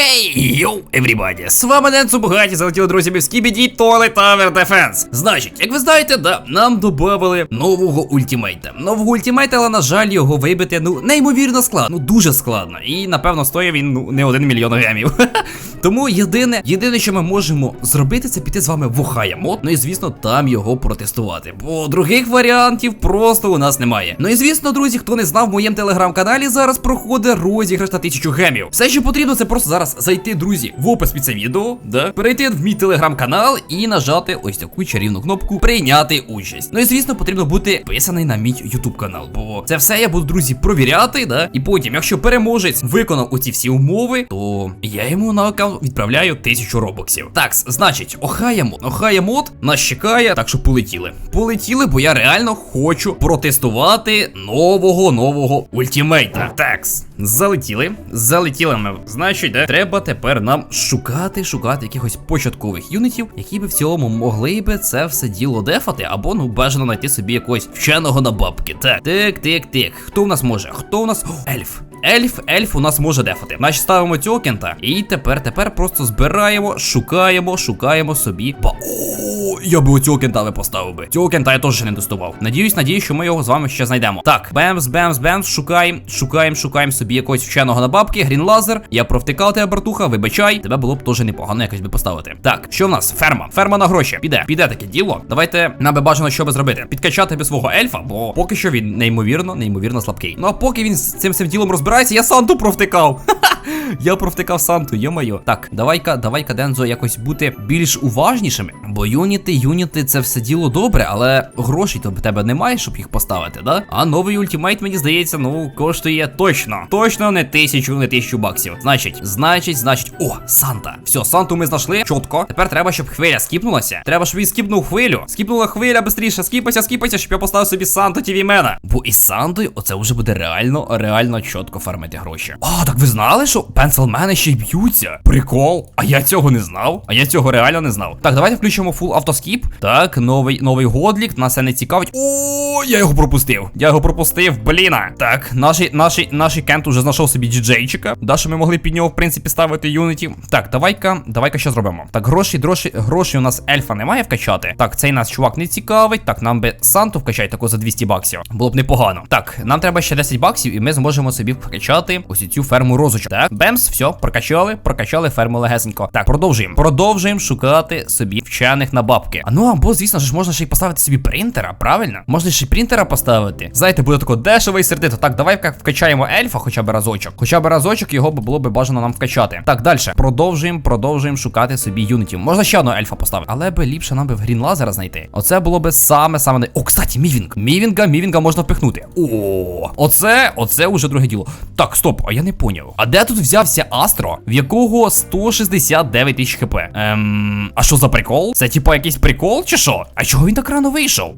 Хей, йоу, everybody, з вами Ненцу Бугаті, залетіли друзі в Скібіді Толи Тавер Дефенс. Значить, як ви знаєте, да, нам додали нового ультимейта. Нового ультимейта, але на жаль, його вибити, ну, неймовірно складно, ну дуже складно. І напевно стоїть він ну не один мільйон гемів. Тому єдине, єдине, що ми можемо зробити, це піти з вами в Охая мод, ну і звісно, там його протестувати. Бо других варіантів просто у нас немає. Ну і звісно, друзі, хто не знав, в моєму телеграм-каналі зараз проходить розіграш на тисячу гемів. Все, що потрібно, це просто зараз зайти, друзі, в опис під це відео, да, перейти в мій телеграм-канал і нажати ось таку чарівну кнопку Прийняти участь. Ну і звісно, потрібно бути підписаний на мій ютуб канал, бо це все я буду, друзі, провіряти, да. І потім, якщо переможець виконав оці всі умови, то я йому на аккаунт відправляю тисячу робоксів. Так, значить, Охая мод. Охая мод нас чекає, так що полетіли. Полетіли, бо я реально хочу протестувати нового нового ультимейта. Такс, залетіли. Залетіли ми. Значить, де треба тепер нам шукати, шукати якихось початкових юнітів, які би в цілому могли би це все діло дефати, або ну бажано знайти собі якогось вченого на бабки. Так, так, так, так. Хто в нас може? Хто у нас? О, ельф. Ельф, ельф у нас може дефати. Значить, ставимо цього кента. І тепер, тепер просто збираємо, шукаємо, шукаємо собі. Ба. О, я би оцього би поставив би. Цього я теж не тестував. Надіюсь, надіюсь, що ми його з вами ще знайдемо. Так, бемс, бемс, бемс, шукаємо, шукаємо, шукаємо собі якогось вченого на бабки, грін лазер. Я провтикав тебе, братуха, вибачай. Тебе було б теж непогано якось би поставити. Так, що в нас? Ферма. Ферма на гроші. Піде, піде таке діло. Давайте нам би бажано, що би зробити. Підкачати би свого ельфа, бо поки що він неймовірно, неймовірно слабкий. Ну а поки він з цим всім ділом розбирається, я Санту провтикав. Я провтикав Санту, йо-моє. Так, давай-ка, давай-ка, Дензо, якось бути більш уважнішими. Бо юніти, юніти, це все діло добре, але грошей то в тебе немає, щоб їх поставити, да? А новий ультимейт, мені здається, ну, коштує точно. Точно не тисячу, не тисячу баксів. Значить, значить, значить. О, Санта. Все, Санту ми знайшли. Чітко. Тепер треба, щоб хвиля скіпнулася. Треба, щоб він скіпнув хвилю. Скіпнула хвиля бистріше. Скіпайся, скіпайся, щоб я поставив собі Санту Мена. Бо із Сантою оце вже буде реально, реально чітко фармити гроші. А, так ви знали, що пенселмени ще й б'ються? Прикол. А я цього не знав. А я цього реально не знав. Так, давайте включимо фул автоскіп. Так, новий новий годлік. Нас це не цікавить. О, я його пропустив. Я його пропустив, бліна. Так, наш, наш, наш кент уже знайшов собі діджейчика. Да, що ми могли під нього, в принципі, ставити юнітів. Так, давай-ка, давай-ка що зробимо. Так, гроші, гроші, гроші у нас ельфа немає вкачати. Так, цей нас чувак не цікавить. Так, нам би Санту вкачати таку за 200 баксів. Було б непогано. Так, нам треба ще 10 баксів, і ми зможемо собі вкачати ось цю ферму розочок. Так, бемс, все, прокачали, прокачали ферму легесенько. Так, продовжуємо. Продовжуємо шукати собі вчених на бабки. А ну або, звісно ж, можна ще й поставити собі принтера, правильно? Можна ще й принтера поставити. Знаєте, буде тако дешево і сердито. Так, давай вкачаємо ельфа хоча б разочок. Хоча б разочок його було б бажано нам вкачати. Так, далі. Продовжуємо, продовжуємо шукати собі юнітів. Можна ще одного ельфа поставити. Але би ліпше нам би в грін лазера знайти. Оце було би саме саме. О, кстати, мівінг. Мівінга, мівінга можна впихнути. О, оце, оце уже друге діло. Так, стоп, а я не поняв. А де тут взявся Астро, в якого 169 тисяч хп? Ем, а що за прикол? Це типа якийсь прикол чи що? А чого він так рано вийшов?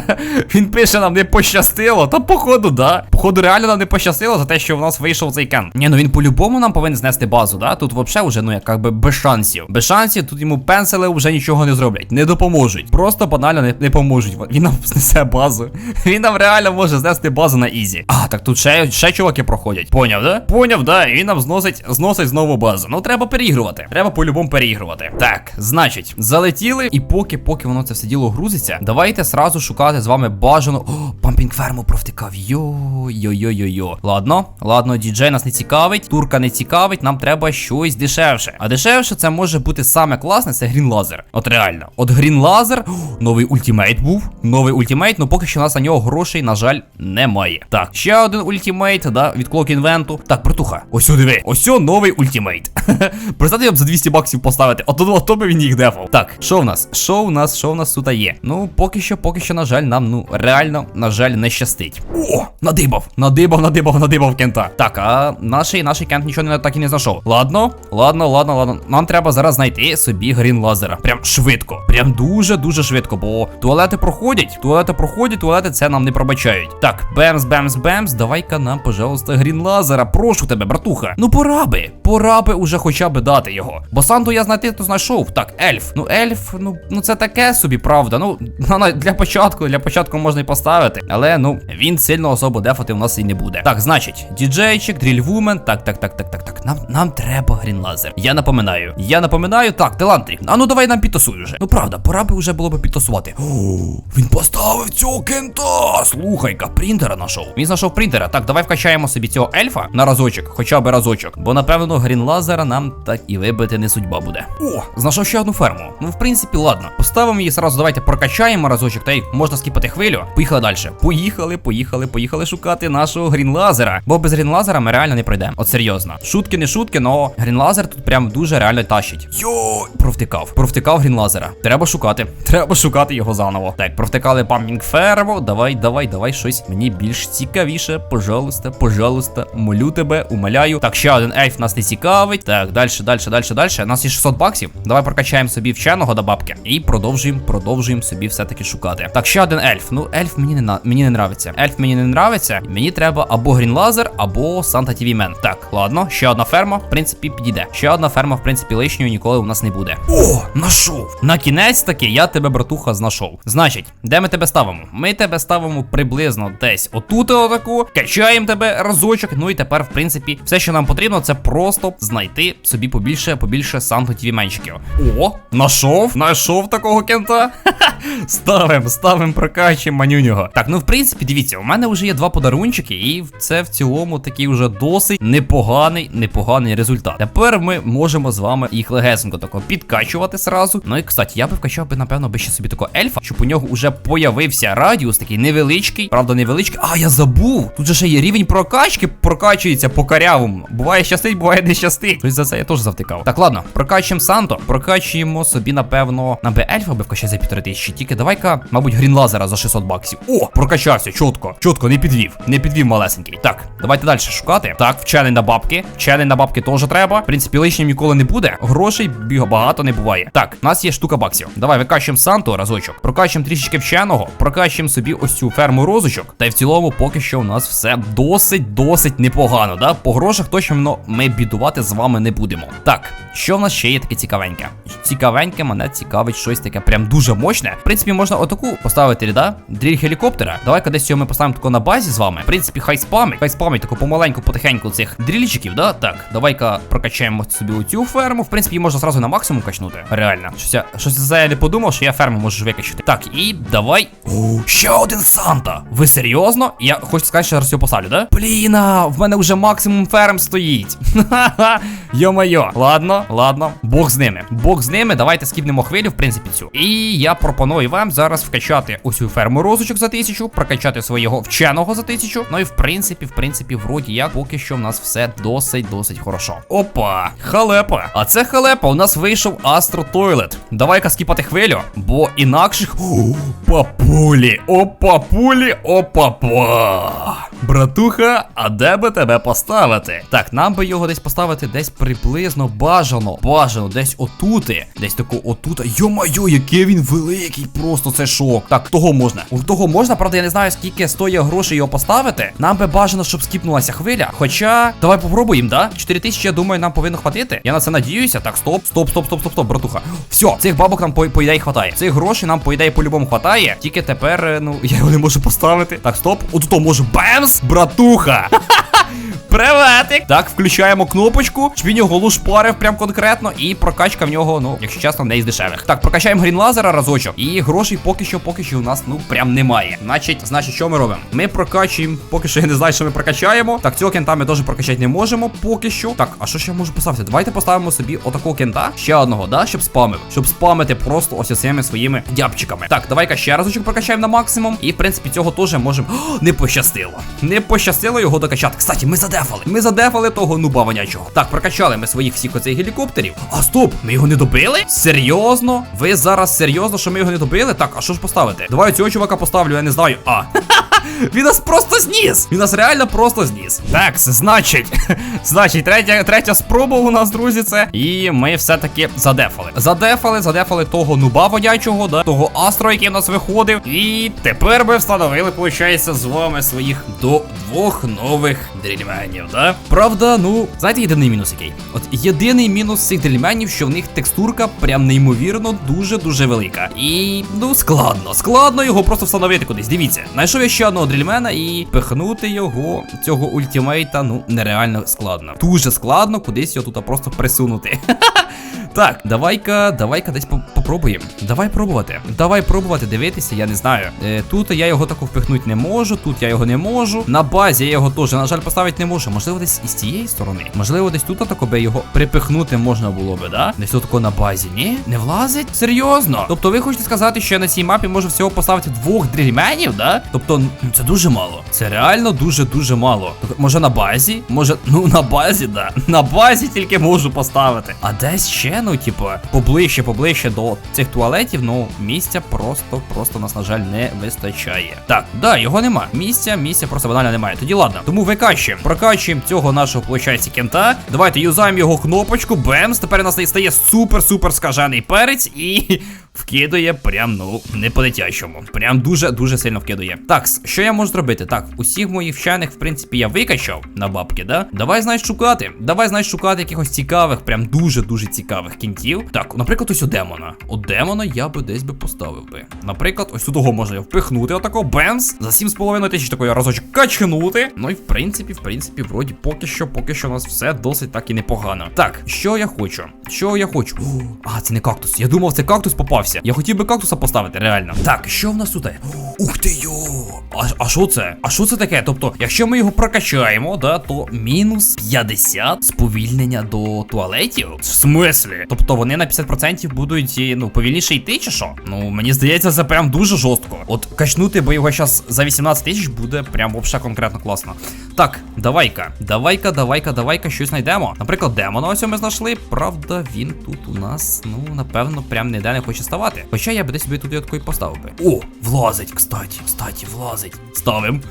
він пише, нам не пощастило. Та походу, да. Походу, реально нам не пощастило за те, що в нас вийшов цей кен. Ні, ну він по-любому нам повинен знести базу, да? Тут взагалі вже, ну як би без шансів. Без шансів, тут йому пенсили вже нічого не зроблять, не допоможуть. Просто банально не, не поможуть. Він нам знесе базу. Він нам реально може знести базу на ізі. А, так тут ще, ще чуваки проходять. Поняв, да? Поняв, да. І він нам зносить, зносить знову базу. Ну треба переігрувати. Треба по-любому переігрувати. Так, значить, залетіли, і поки, поки воно це все діло грузиться, давайте сразу шукати з вами бажану. О, пампінг ферму провтикав. Йо-йо-йо-йо. Ладно, ладно, діджей нас не цікавить, турка не цікавить, нам треба щось дешевше. А дешевше це може бути саме класне, це грін лазер. От реально. От грін лазер, новий ультимейт був. Новий ультимейт, ну поки що у нас на нього грошей, на жаль, немає. Так, ще один ультимейт, да, від Клок Інвенту. Так, братуха, ось о, диви, ось новий ультимейт. Представте, я б за 200 баксів поставити. Ото, ото би він їх дефав. Так, що в нас? Що в нас, що в нас тут є? Ну, поки що, поки що, на жаль, нам, ну, реально, на жаль, не щастить. О, надибав, надибав, надибав, надибав кента. Так, а наш, наш кент нічого не так і не знайшов. Ладно, ладно, ладно, ладно. Нам треба зараз знайти собі грін лазера. Прям швидко. Прям дуже, дуже швидко, бо туалети проходять, туалети проходять, туалети це нам не пробачають. Так, бемс, бемс, бемс. Давай-ка нам, пожалуйста, грін лазера. Прошу тебе, братуха. Ну пора би, пора би уже хоча б дати його. Бо Санту я знайти то знайшов. Так, ельф. Ну ельф, ну ну це таке собі, правда. Ну для початку, для початку можна і поставити. Але ну він сильно особо дефати у нас і не буде. Так, значить, діджейчик, дрільвумен. Так, так, так, так, так, так. Нам нам треба грінлазер. Я напоминаю. Я напоминаю. Так, Телантрі. А ну давай нам підтасуй вже. Ну правда, пора би вже було би підтасувати. Він поставив цього кента. Слухай-ка, принтера знайшов. Він знайшов принтера. Так, давай вкачаємо собі цього ельфа на разочок, хоча б разочок. Бо напевно грінлазера нам так і вибити не судьба буде. О, знайшов ще одну ферму. Ну, в принципі, ладно. Поставимо її сразу, давайте прокачаємо разочок, та й можна скіпати хвилю. Поїхали далі. Поїхали, поїхали, поїхали шукати нашого грінлазера. Бо без грінлазера ми реально не пройдемо. От серйозно. Шутки не шутки, но грінлазер тут прям дуже реально тащить. Йо, провтикав. Провтикав грінлазера. Треба шукати. Треба шукати його заново. Так, провтикали пампінг ферму. Давай, давай, давай щось мені більш цікавіше. Пожалуйста, пожалуйста, молю тебе, умоляю. Так, ще один ельф нас не цікавить. Так, далі, далі, далі, далі. У нас є 600 баксів. Давай прокачаємо собі вченого до бабки. І продовжуємо, продовжуємо собі все-таки шукати. Так, ще один ельф. Ну, ельф мені не мені не нравиться. Ельф мені не нравиться. Мені треба або грінлазер, або Санта Тіві Мен. Так, ладно, ще одна ферма, в принципі, підійде. Ще одна ферма, в принципі, лишньої ніколи у нас не буде. О, нашов! На кінець таки я тебе, братуха, знайшов. Значить, де ми тебе ставимо? Ми тебе ставимо приблизно десь отут, отаку, качаємо тебе разочок. Ну і тепер, в принципі, все, що нам потрібно, це просто знайти собі побільше, побільше Санто Тіві менчиків. О, нашов, нашов такого кента. Ставим, ставим, прокачуємо манюнього. Так, ну в принципі, дивіться, у мене вже є два подарунчики, і це в цілому такий вже досить непоганий, непоганий результат. Тепер ми можемо з вами їх легесенько тако підкачувати сразу. Ну і кстати, я би вкачав би, напевно, би ще собі такого ельфа, щоб у нього вже появився радіус, такий невеличкий. Правда, невеличкий. А, я забув. Тут же ще є рівень прокачки, прокачується по карявому. Буває щастить, буває не щастить. Тобто за це я теж завтикав. Так, ладно, прокачуємо Санто, прокачуємо собі, напевно, на би ельфа би вкачати за півтори тисячі. Тільки давай-ка, мабуть, грінлазера за 600 баксів. О, прокачався, чітко. Чітко, не підвів. Не підвів малесенький. Так, давайте далі шукати. Так, вчений на бабки. Вчений на бабки теж треба. В принципі, лишнім ніколи не буде. Грошей багато не буває. Так, у нас є штука баксів. Давай викачуємо Санту разочок. Прокачуємо трішечки вченого. Прокачуємо собі ось цю ферму розочок. Та й в цілому, поки що у нас все досить, досить непогано. Да? По грошах точно ми бідувати з вами не будемо. Так, що в нас ще є таке цікавеньке? Цікавеньке, мене цікавить щось таке прям дуже мощне. В принципі, можна отаку поставити, да? Дріль гелікоптера. Давай-ка десь його ми поставимо тако на базі з вами. В принципі, хай спамить, хай спамить тако помаленьку, потихеньку цих дрільчиків, да? Так, давай-ка прокачаємо собі оцю ферму. В принципі, її можна зразу на максимум качнути. Реально. Щось я, щось за я не подумав, що я ферму можу викачати. Так, і давай. О, ще один Санта. Ви серйозно? Я хочу сказати, що зараз його поставлю, да? Бліна, в мене вже максимум ферм стоїть. Йо-майо. Ладно, ладно. Бог з ними. Бог з ними. Давайте скіпнемо хвилю, в принципі, цю. І я пропоную вам зараз вкачати цю ферму розочок за тисячу, прокачати свого вченого за тисячу. Ну і в принципі, в принципі, вроді як поки що в нас все досить, досить хорошо. Опа, халепа. А це халепа. У нас вийшов Астро Тойлет. Давай-ка скіпати хвилю, бо інакших. О, папулі, о, папулі, о, папа. Братуха, а де би тебе поставити? Так, нам би його десь поставити десь приблизно бажано. Бажано, десь отути. Десь тако отут. Йо-майо, який він великий, просто це шок. Так, того можна. У того можна, правда, я не знаю, скільки стоїть грошей його поставити. Нам би бажано, щоб скіпнулася хвиля. Хоча, давай попробуємо, да? 4 тисячі, я думаю, нам повинно хватити. Я на це надіюся. Так, стоп, стоп, стоп, стоп, стоп, стоп, братуха. Все, цих бабок нам по, по ідеї хватає. Цих грошей нам по ідеї по-любому хватає. Тільки тепер, е, ну, я його не можу поставити. Так, стоп. От то можу. Бемс, братуха. Приветик! Так, включаємо кнопочку, він його лушпарив прям конкретно. І прокачка в нього, ну, якщо чесно, не із дешевих. Так, прокачаємо грінлазера разочок. І грошей поки що, поки що у нас, ну, прям немає. Значить, значить, що ми робимо? Ми прокачуємо, поки що я не знаю, що ми прокачаємо. Так, цього кента ми теж прокачати не можемо, поки що. Так, а що ще можу поставити? Давайте поставимо собі отакого кента, ще одного, да, щоб спамив. Щоб спамити просто ось цими своїми дябчиками. Так, давай-ка ще разочок прокачаємо на максимум. І в принципі цього теж можемо. Не пощастило. Не пощастило його докачати. Кстати, ми задефали. Ми задефали того нуба вонячого. Так, прокачали ми своїх всіх оцих гелікоптерів. А стоп, ми його не добили? Серйозно? Ви зараз серйозно, що ми його не добили? Так, а що ж поставити? Давай цього чувака поставлю, я не знаю. А. Він нас просто зніс! Він нас реально просто зніс. Так, значить, значить, третя, третя спроба у нас, друзі, це. І ми все-таки задефали. Задефали, задефали того нуба водячого, да, того астро, який в нас виходив. І тепер ми встановили, виходить, з вами своїх до двох нових дрільменів, да? Правда, ну, знаєте, єдиний мінус який? От єдиний мінус цих дрільменів, що в них текстурка прям неймовірно дуже-дуже велика. І ну складно, складно його просто встановити кудись. Дивіться, знайшов я ще одного дрільмена і пихнути його, цього ультимейта, ну нереально складно. Дуже складно кудись його тут просто присунути. Так, давай-ка, давай-ка десь по- попробуємо. Давай пробувати. Давай пробувати дивитися, я не знаю. Е, тут я його таку впихнути не можу, тут я його не можу. На базі я його теж, на жаль, поставити не можу. Можливо, десь із цієї сторони. Можливо, десь тут тако би його припихнути можна було би, да? Десь тут тако на базі. Ні? Не влазить? Серйозно? Тобто ви хочете сказати, що я на цій мапі можу всього поставити двох дрільменів, да? Тобто, ну, це дуже мало. Це реально дуже-дуже мало. Тобто, може на базі? Може, ну на базі, да. На базі тільки можу поставити. А десь ще, ну, типа, поближче, поближче до цих туалетів, ну, місця просто, просто нас, на жаль, не вистачає. Так, да, його нема. Місця, місця просто банально немає. Тоді ладно. Тому викачуємо. Прокачуємо цього нашого, получається кента. Давайте юзаємо його кнопочку. Бемс. Тепер у нас стає супер-супер скажений перець і вкидує прям, ну, не по дитячому. Прям дуже-дуже сильно вкидує. Так, що я можу зробити? Так, усіх моїх вчених, в принципі, я викачав на бабки, да? Давай, знаєш, шукати. Давай, знаєш, шукати якихось цікавих, прям дуже-дуже цікавих кінтів. Так, наприклад, ось у демона. У демона я би десь би поставив би. Наприклад, ось того можна впихнути отако бемс. За 7,5 тисяч такої разочок качнути. Ну і в принципі, в принципі, вроді поки що, поки що у нас все досить так і непогано. Так, що я хочу? Що я хочу? О, а, це не кактус. Я думав, це кактус попався. Я хотів би кактуса поставити, реально. Так, що в нас тут? Ух ти йо! А, що це? А що це таке? Тобто, якщо ми його прокачаємо, да, то мінус 50 сповільнення до туалетів? В смислі? Тобто вони на 50% будуть і, ну, повільніше йти, чи що? Ну, мені здається, це прям дуже жорстко. От качнути би його зараз за 18 тисяч буде прям вообще конкретно класно. Так, давай-ка, давай-ка, давай-ка, давай-ка щось знайдемо. Наприклад, демона ось ми знайшли. Правда, він тут у нас, ну, напевно, прям ніде не хоче ставати. Хоча я би десь собі тут такий поставив би. О, влазить, кстати, кстати, влазить. Ставим.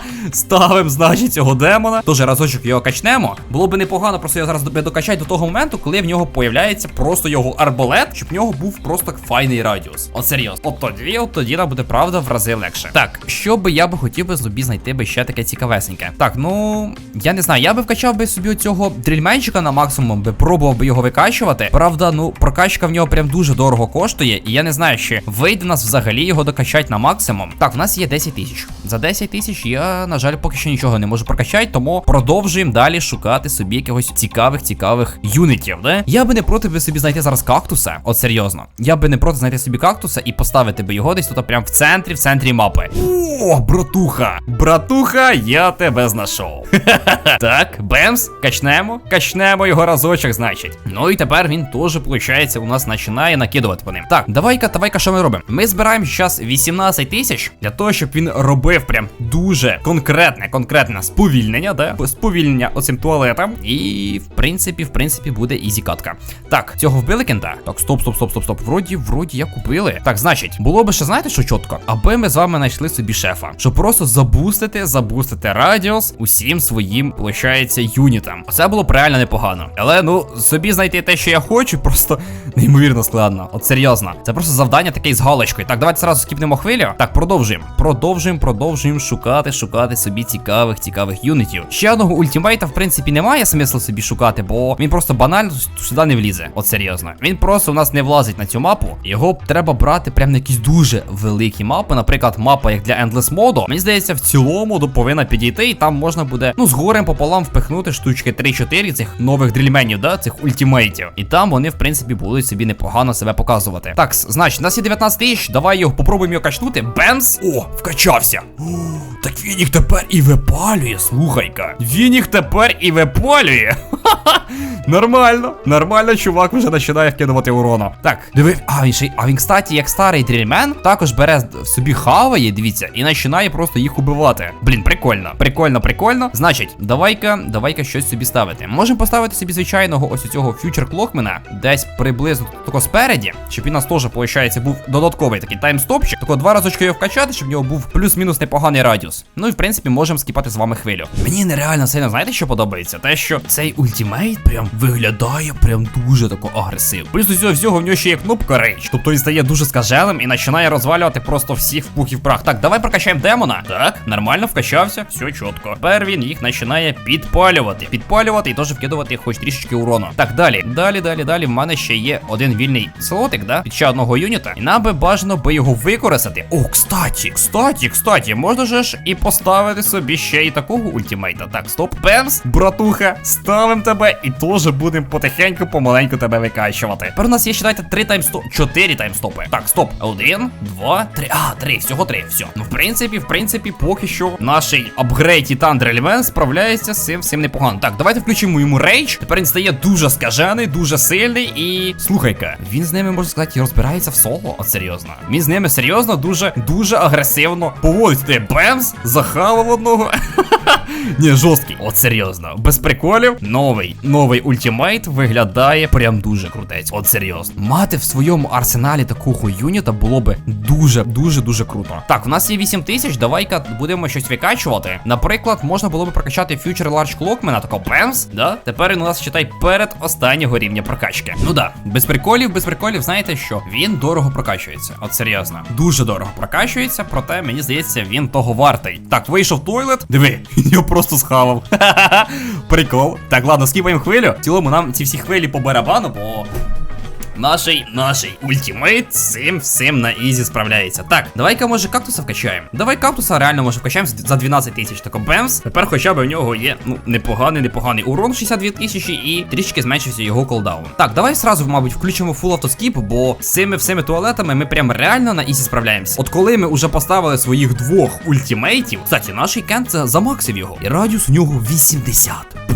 Ставим, значить, цього демона. Тоже разочок його качнемо. Було би непогано просто його зараз докачати до того моменту, коли в нього появляється просто його арбалет, щоб в нього був просто файний радіус. От серйозно. От тоді, от тоді нам буде правда в рази легше. Так, що би я би хотів би зубі знайти би ще таке цікавесеньке. Так, ну я не знаю, я би вкачав би собі цього дрільменчика на максимум, би пробував би його викачувати. Правда, ну прокачка в нього прям дуже дорого коштує, і я не знаю, чи вийде нас взагалі його докачати на максимум. Так, в нас є 10 тисяч. За 10 тисяч я, на жаль, поки що нічого не можу прокачати, тому продовжуємо далі шукати собі якихось цікавих, цікавих юнітів, да? Я би не проти би собі знайти зараз кактуса. От серйозно. Я би не проти знайти собі кактуса і поставити би його десь тут прям в центрі, в центрі мапи. О, братуха! Братуха, я тебе знайшов. так, бемс, качнемо, качнемо його разочок, значить. Ну і тепер він теж, виходить, у нас починає накидувати по ним. Так, давай-ка, давай-ка, що ми робимо? Ми збираємо зараз 18 тисяч для того, щоб він робив прям дуже конкретне, конкретне сповільнення, да? Сповільнення оцим туалетом. І в принципі, в принципі, буде ізі катка. Так, цього вбили кента? Так, стоп, стоп, стоп, стоп, стоп. Вроді, вроді, я купили. Так, значить, було би ще, знаєте, що чітко? Аби ми з вами знайшли собі шефа, щоб просто забустити, забустити радіус усім своїм, виходить, юнітам. Це було б реально непогано. Але ну, собі знайти те, що я хочу, просто неймовірно складно. От серйозно. Це просто завдання таке з галочкою. Так, давайте зразу скіпнемо хвилю. Так, продовжуємо. Продовжуємо, продовжуємо шукати, шукати собі цікавих, цікавих юнітів. Ще одного ультимейта, в принципі, немає смислу собі шукати, бо він просто банально сюди не влізе. От серйозно. Він просто у нас не влазить на цю мапу. Його треба брати прям на якісь дуже великі мапи. Наприклад, мапа як для Endless моду. Мені здається, в цілому до повинна підійти, і там можна буде, ну, з горем пополам впихнути штучки 3-4 цих нових дрільменів, да, цих ультимейтів. І там вони, в принципі, будуть собі непогано себе показувати. Так, значить, у нас є 19 тисяч, давай його попробуємо його качнути. Бемс! О, вкачався. Так він їх тепер і випалює, слухай-ка. Він їх тепер і випалює. Нормально, нормально, чувак вже починає вкидувати урона. Так, диви, а він ще, а він, кстати, як старий дрільмен, також бере в собі хаває, дивіться, і починає просто їх убивати. Блін, прикольно, прикольно, прикольно. Значить, давай-ка, давай-ка щось собі ставити. Можемо поставити собі звичайного ось цього фьючер клокмена десь приблизно тако спереді, щоб він нас теж, виходить, був додатковий такий таймстопчик. Тако два разочки його вкачати, щоб в нього був плюс-мінус непоганий радіус. Радіус. Ну і в принципі можемо скіпати з вами хвилю. Мені нереально сильно знаєте, що подобається? Те, що цей ультимейт прям виглядає прям дуже тако агресивно. Плюс до цього всього в нього ще є кнопка рейдж. Тобто він стає дуже скаженим і починає розвалювати просто всіх в пух і в прах. Так, давай прокачаємо демона. Так, нормально вкачався, все чітко. Тепер він їх починає підпалювати. Підпалювати і теж вкидувати хоч трішечки урону. Так, далі, далі, далі, далі. В мене ще є один вільний слотик, да? Під ще одного юніта. І нам би бажано би його використати. О, кстати, кстати, кстати, можна ж і поставити собі ще і такого ультимейта. Так, стоп, пемс, братуха, ставим тебе і теж будемо потихеньку, помаленьку тебе викачувати. Тепер у нас є, считайте, три таймстопи, чотири таймстопи. Так, стоп. Один, два, три. А, три, всього три. Все. Ну, в принципі, в принципі, поки що наш апгрейд Титан Дрельмен справляється з цим всім непогано. Так, давайте включимо йому рейдж. Тепер він стає дуже скажений, дуже сильний і. Слухай-ка, він з ними, можна сказати, розбирається в соло. От серйозно. Він з ними серйозно дуже, дуже агресивно поводить. Ти бемс, захавав одного. Ні, жорсткий. От серйозно. Без приколів. Новий новий ультимейт виглядає прям дуже крутець. От серйозно. Мати в своєму арсеналі такого юніта було би дуже, дуже, дуже круто. Так, у нас є 8 тисяч. Давай-ка будемо щось викачувати. Наприклад, можна було би прокачати Future Large Clockman, такого бемс. Да? Тепер він у нас читай перед останнього рівня прокачки. Ну да, без приколів, без приколів, знаєте що? Він дорого прокачується. От серйозно. Дуже дорого прокачується, проте мені здається, він того вартий. Так, вийшов туалет. Диви, його просто схавав. Прикол. Так, ладно, скіпаємо хвилю. В цілому нам ці всі хвилі по барабану, бо. Наший, наший ультимейт цим всім на ізі справляється. Так, давай-ка, може, кактуса вкачаємо. Давай кактуса реально може вкачаємо за 12 тисяч. Тако бемс. Тепер хоча б у нього є ну непоганий, непоганий урон 62 тисячі і трішки зменшився його колдаун. Так, давай сразу, мабуть, включимо фул автоскіп, бо з цими всіми туалетами ми прям реально на ізі справляємося. От коли ми вже поставили своїх двох ультимейтів, кстати, наш Кент це замаксив його. І радіус у нього 80.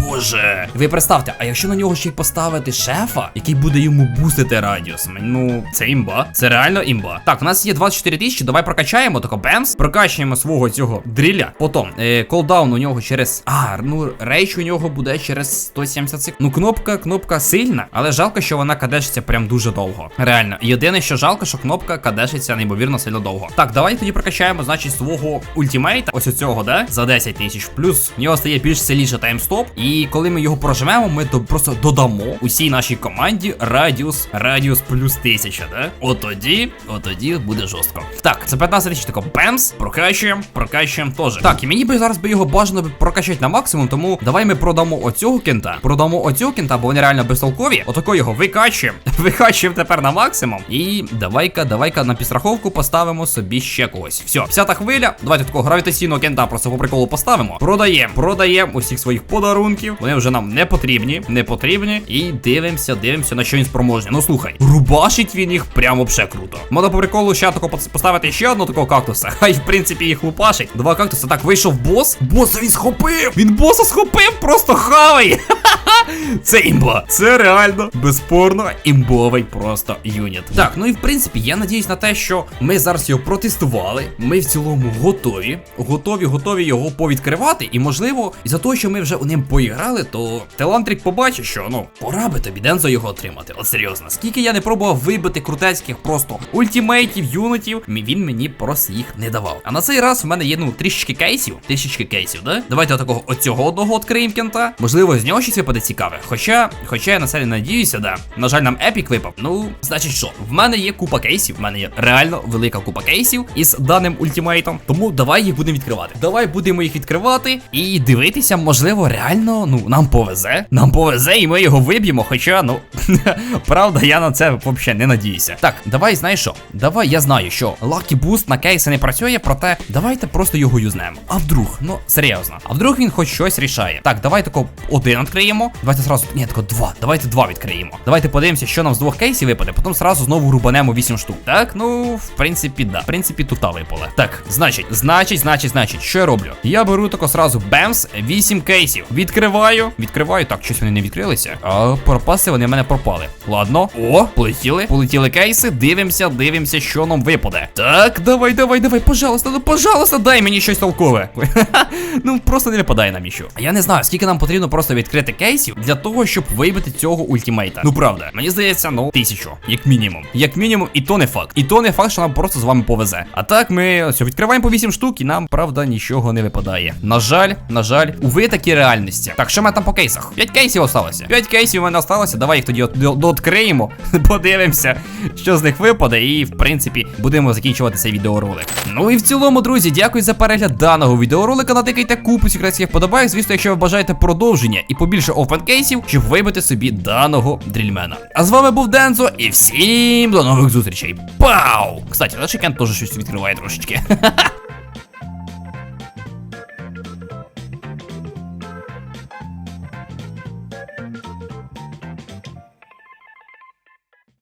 Боже. Ви представте, а якщо на нього ще й поставити шефа, який буде йому бустити радіус, ну це імба. Це реально імба. Так, у нас є 24 тисячі, давай прокачаємо тако бемс. Прокачуємо свого цього дріля. Потім е, колдаун у нього через. А, ну рейч у нього буде через 170 секунд. Ну, кнопка, кнопка сильна, але жалко, що вона кадешиться прям дуже довго. Реально. Єдине, що жалко, що кнопка кадешиться неймовірно сильно довго. Так, давай тоді прокачаємо, значить, свого ультимейта. Ось оцього, да? За 10 тисяч. Плюс в нього стає більш сильніше таймстоп. І коли ми його проживемо, ми то просто додамо усій нашій команді радіус, радіус плюс 1000, да? От тоді, от тоді буде жорстко. Так, це 15 тисяч тако бемс, прокачуємо, прокачуємо теж. Так, і мені би зараз би його бажано прокачати на максимум, тому давай ми продамо оцього кента. Продамо оцього кента, бо вони реально безтолкові. Отако його викачуємо. Викачуємо тепер на максимум. І давай-ка, давай-ка на підстраховку поставимо собі ще когось. Все, 50 хвиля. Давайте такого гравітаційного кента просто по приколу поставимо. Продаємо, продаємо усіх своїх подарунків. Вони вже нам не потрібні, не потрібні. І дивимося, дивимося, на що він спроможний. Ну слухай, рубашить він їх прямо вже круто. Можна по приколу ще тако поставити ще одного такого кактуса. Хай в принципі їх лупашить. Два кактуса. Так, вийшов бос. Боса він схопив! Він боса схопив, просто хавай! Це імба. Це реально безспорно імбовий просто юніт. Так, ну і в принципі, я надіюсь на те, що ми зараз його протестували. Ми в цілому готові. Готові, готові його повідкривати. І можливо, із-за того, що ми вже у ним поіграли, то Телантрік побачить, що ну пора би тобі Дензо його отримати. От серйозно, скільки я не пробував вибити крутецьких просто ультимейтів, юнітів, він мені просто їх не давав. А на цей раз в мене є ну трішечки кейсів, трішечки кейсів, да? Давайте отакого оцього одного відкриємо кента. Можливо, з нього щось випаде цікаве. Хоча, хоча я на це не надіюся, да. На жаль, нам епік випав. Ну, значить, що? В мене є купа кейсів, в мене є реально велика купа кейсів із даним ультимейтом. Тому давай їх будемо відкривати. Давай будемо їх відкривати і дивитися, можливо, реально, ну, нам повезе. Нам повезе, і ми його виб'ємо. Хоча, ну, правда, я на це взагалі не надіюся. Так, давай, знаєш що? Давай, я знаю, що Lucky Boost на кейси не працює, проте давайте просто його юзнемо. А вдруг, ну серйозно, а вдруг він хоч щось рішає. Так, давай тако один відкриємо. Давайте зразу. Ні, тако два. Давайте два відкриємо. Давайте подивимося, що нам з двох кейсів випаде. Потім зразу знову рубанемо 8 штук. Так, ну, в принципі, да. В принципі, тута випало. Так, значить, значить, значить, значить, що я роблю? Я беру тако сразу бемс, 8 кейсів. Відкриваю. Відкриваю. Так, щось вони не відкрилися. А пропаси вони в мене пропали. Ладно. О, полетіли. Полетіли кейси. Дивимося, дивимося, що нам випаде. Так, давай, давай, давай, пожалуйста, ну пожалуйста, дай мені щось толкове. ну просто не випадає нам нічого. Я не знаю, скільки нам потрібно просто відкрити кейс. Кейсів для того, щоб вибити цього ультимейта. Ну правда, мені здається, ну тисячу, як мінімум. Як мінімум, і то не факт. І то не факт, що нам просто з вами повезе. А так ми ось відкриваємо по 8 штук, і нам правда нічого не випадає. На жаль, на жаль, уви такі реальності. Так, що мене там по кейсах? 5 кейсів осталося. 5 кейсів у мене осталося. Давай їх тоді дооткриємо, подивимося, що з них випаде, і в принципі будемо закінчувати цей відеоролик. Ну і в цілому, друзі, дякую за перегляд даного відеоролика. Натикайте купу секретських подобайок. Звісно, якщо ви бажаєте продовження і побільше опенкейсів, щоб вибити собі даного дрільмена. А з вами був Дензо, і всім до нових зустрічей. Пау! Кстати, наш Кен теж щось відкриває трошечки.